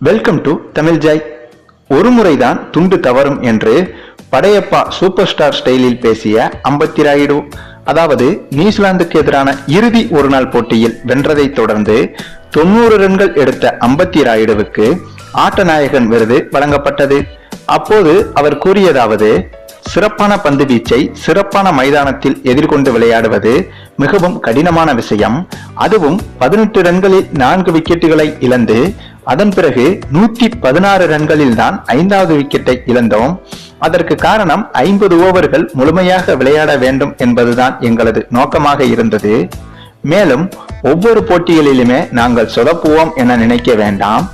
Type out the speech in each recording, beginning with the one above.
Welcome to Tamil Joy ஒரு முறைதான் துண்டு தவறும் என்று படையப்பா சூப்பர் ஸ்டார் ஸ்டைலில் பேசிய அம்பத்தி ராயுடு அதாவது நியூசிலாந்துக்கு எதிரான இறுதி ஒருநாள் போட்டியில் வென்றதைத் தொடர்ந்து தொண்ணூறு ரன்கள் எடுத்த அம்பத்தி ராயுடுவுக்கு ஆட்டநாயகன் விருது வழங்கப்பட்டது. அப்போது அவர் கூறியதாவது சிறப்பான பந்து வீச்சை சிறப்பான மைதானத்தில் எதிர்கொண்டு விளையாடுவது மிகவும் கடினமான விஷயம். அதுவும் பதினெட்டு ரன்களில் நான்கு விக்கெட்டுகளை இழந்து அதன் பிறகு நூத்தி பதினாறு ரன்களில் தான் ஐந்தாவது விக்கெட்டை இழந்தோம். அதற்கு காரணம் ஐம்பது ஓவர்கள் முழுமையாக விளையாட வேண்டும் என்பதுதான் எங்களது நோக்கமாக இருந்தது. மேலும் ஒவ்வொரு போட்டிகளிலுமே நாங்கள் சொதப்புவோம் என நினைக்க வேண்டாம்.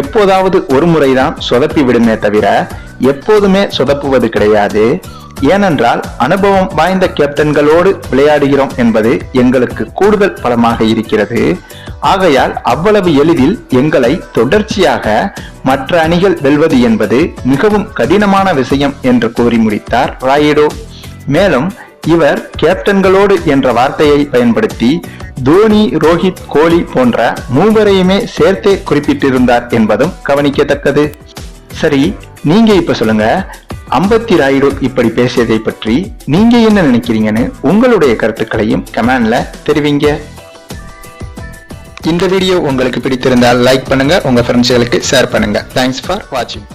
எப்போதாவது ஒரு முறைதான் சொதப்பி விடுமே தவிர எப்போதுமே சொதப்புவது கிடையாது. ஏனென்றால் அனுபவம் வாய்ந்த கேப்டன்களோடு விளையாடுகிறோம் என்பது எங்களுக்கு கூடுதல் பலமாக இருக்கிறது. ஆகையால் அவ்வளவு எளிதில் எங்களை தொடர்ச்சியாக மற்ற அணிகள் வெல்வது என்பது மிகவும் கடினமான விஷயம் என்று கூறி முடித்தார் ராயிடோ. மேலும் இவர் கேப்டன்களோடு என்ற வார்த்தையை பயன்படுத்தி தோனி ரோஹித் கோலி போன்ற மூவரையுமே சேர்த்தே குறிப்பிட்டிருந்தார் என்பதும் கவனிக்கத்தக்கது. சரி நீங்க இப்ப சொல்லுங்க அம்பத்தி ராயுடு இப்படி பேசியதை பற்றி நீங்க என்ன நினைக்கிறீங்கன்னு உங்களுடைய கருத்துக்களையும் கமெண்ட்ல தெரிவிங்க. இந்த வீடியோ உங்களுக்கு பிடித்திருந்தால் லைக் பண்ணுங்க உங்க ஃப்ரெண்ட்ஸ்களுக்கு ஷேர் பண்ணுங்க. தேங்க்ஸ் ஃபார் வாட்சிங்